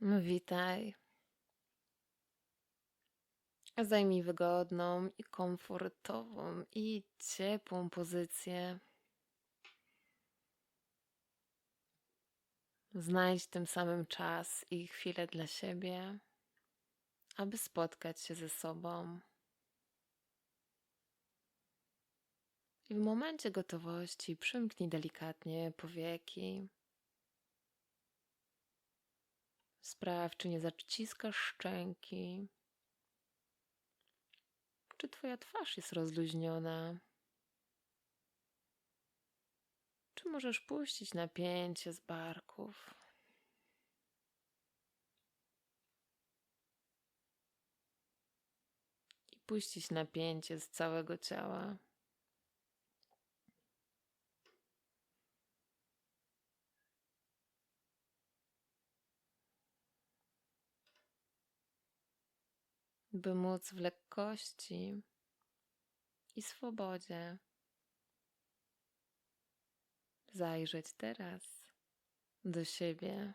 Witaj. Zajmij wygodną i komfortową i ciepłą pozycję. Znajdź tym samym czas i chwilę dla siebie, aby spotkać się ze sobą. I w momencie gotowości przymknij delikatnie powieki. Sprawdź, czy nie zaciskasz szczęki. Czy twoja twarz jest rozluźniona? Czy możesz puścić napięcie z barków? I puścić napięcie z całego ciała. By móc w lekkości i swobodzie zajrzeć teraz do siebie.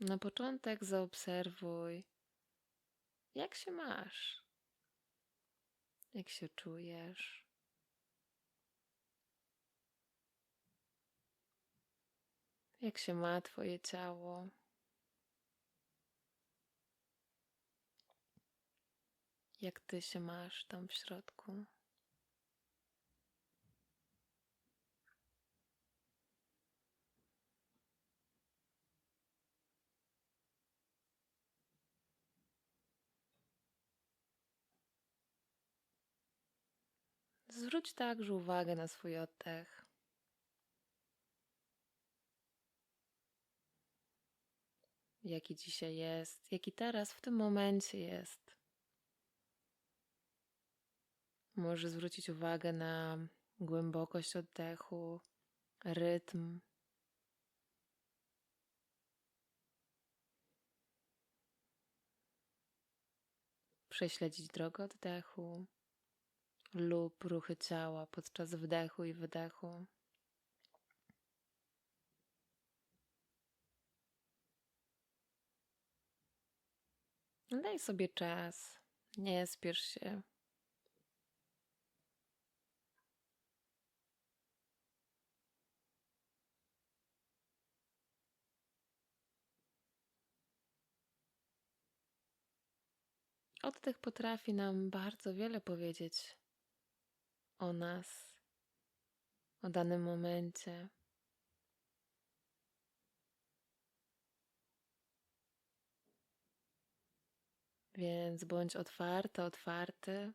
Na początek zaobserwuj, jak się masz, jak się czujesz. Jak się ma Twoje ciało? Jak Ty się masz tam w środku? Zwróć także uwagę na swój oddech. Jaki dzisiaj jest, jaki teraz w tym momencie jest. Możesz zwrócić uwagę na głębokość oddechu, rytm. Prześledzić drogę oddechu lub ruchy ciała podczas wdechu i wydechu. Daj sobie czas, nie spiesz się. Oddech potrafi nam bardzo wiele powiedzieć o nas, o danym momencie. Więc bądź otwarta, otwarty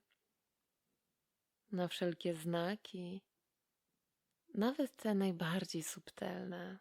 na wszelkie znaki, nawet te najbardziej subtelne.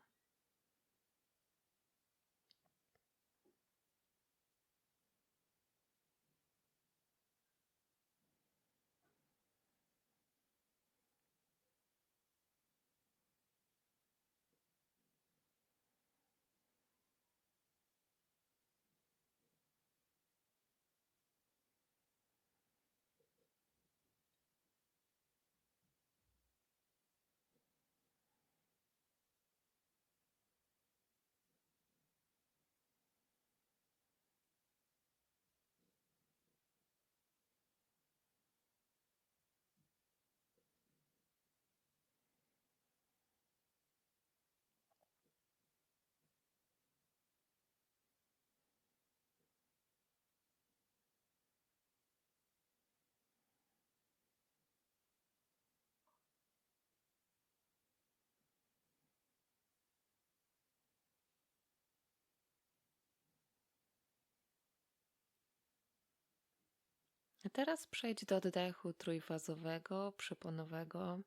A teraz przejdź do oddechu trójfazowego, przeponowego,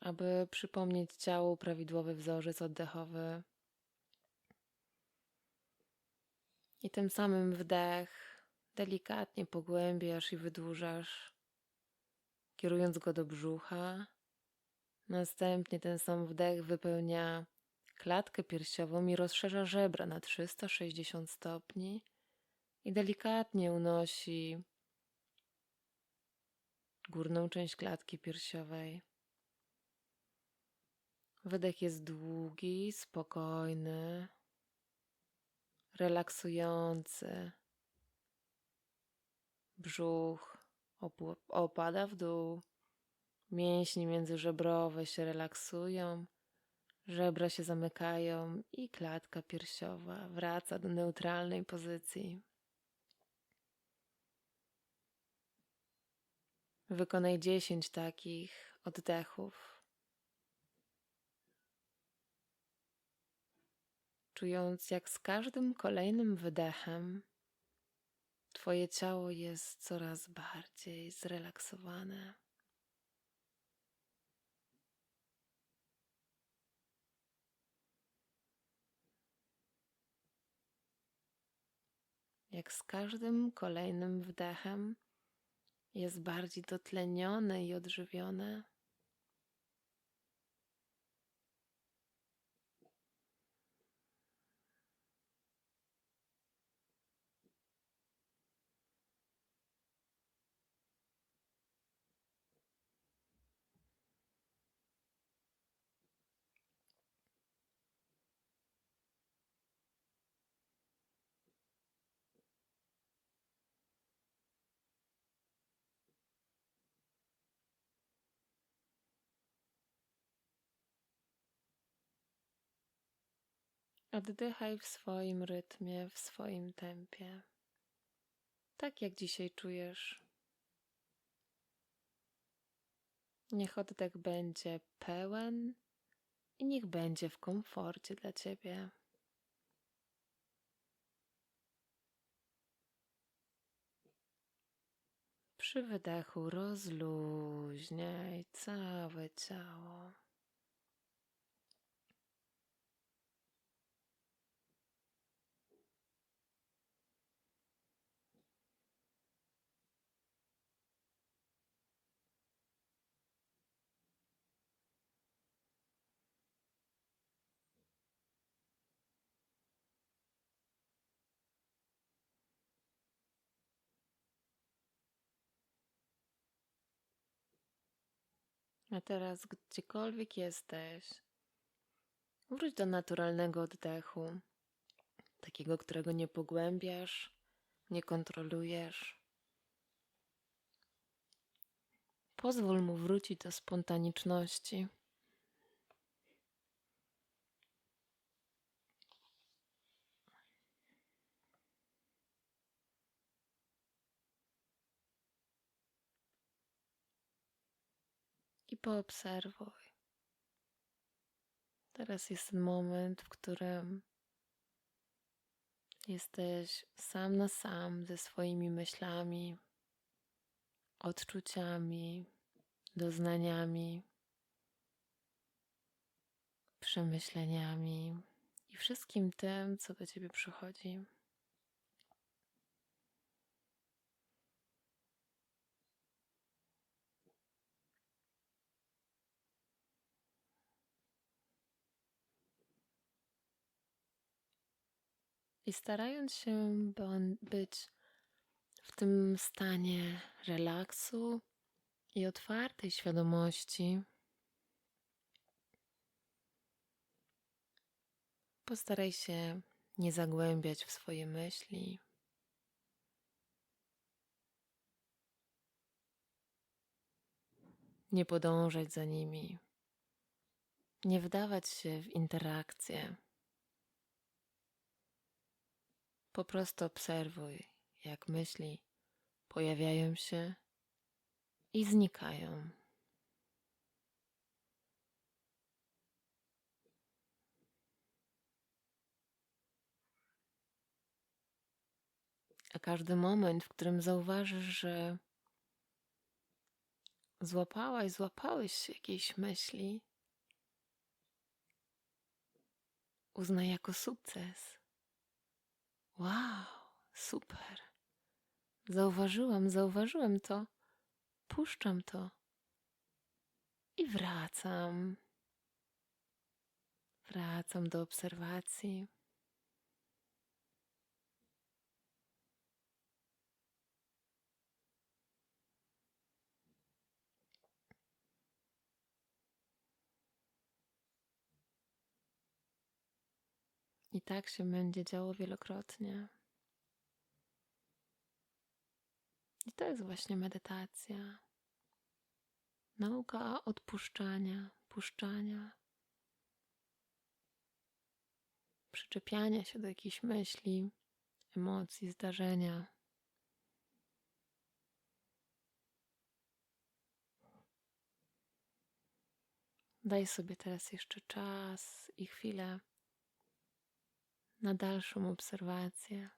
aby przypomnieć ciału prawidłowy wzorzec oddechowy. I tym samym wdech delikatnie pogłębiasz i wydłużasz, kierując go do brzucha. Następnie ten sam wdech wypełnia klatkę piersiową i rozszerza żebra na 360 stopni i delikatnie unosi górną część klatki piersiowej. Wydech jest długi, spokojny, relaksujący. Brzuch opada w dół, mięśnie międzyżebrowe się relaksują, żebra się zamykają i klatka piersiowa wraca do neutralnej pozycji. Wykonaj 10 takich oddechów. Czując, jak z każdym kolejnym wydechem Twoje ciało jest coraz bardziej zrelaksowane. Jak z każdym kolejnym wdechem jest bardziej dotlenione i odżywione. Oddychaj w swoim rytmie, w swoim tempie. Tak jak dzisiaj czujesz. Niech oddech będzie pełen i niech będzie w komforcie dla ciebie. Przy wydechu rozluźniaj całe ciało. A teraz, gdziekolwiek jesteś, wróć do naturalnego oddechu, takiego, którego nie pogłębiasz, nie kontrolujesz. Pozwól mu wrócić do spontaniczności. Poobserwuj. Teraz jest ten moment, w którym jesteś sam na sam ze swoimi myślami, odczuciami, doznaniami, przemyśleniami i wszystkim tym, co do ciebie przychodzi. I starając się być w tym stanie relaksu i otwartej świadomości, postaraj się nie zagłębiać w swoje myśli. Nie podążać za nimi, nie wdawać się w interakcje. Po prostu obserwuj, jak myśli pojawiają się i znikają. A każdy moment, w którym zauważysz, że złapałaś, złapałeś jakiejś myśli, uznaj jako sukces. Wow, super. Zauważyłam, zauważyłem to. Puszczam to. I wracam. Wracam do obserwacji. Tak się będzie działo wielokrotnie. I to jest właśnie medytacja. Nauka odpuszczania, puszczania, przyczepiania się do jakichś myśli, emocji, zdarzenia. Daj sobie teraz jeszcze czas i chwilę на дальшому обсервація.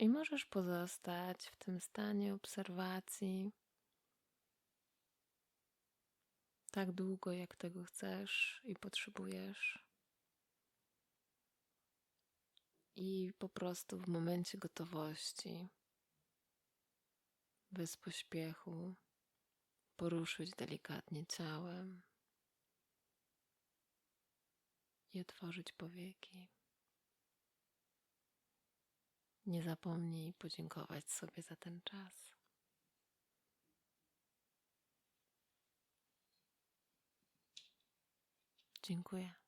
I możesz pozostać w tym stanie obserwacji tak długo, jak tego chcesz i potrzebujesz. I po prostu w momencie gotowości, bez pośpiechu, poruszyć delikatnie ciałem i otworzyć powieki. Nie zapomnij podziękować sobie za ten czas. Dziękuję.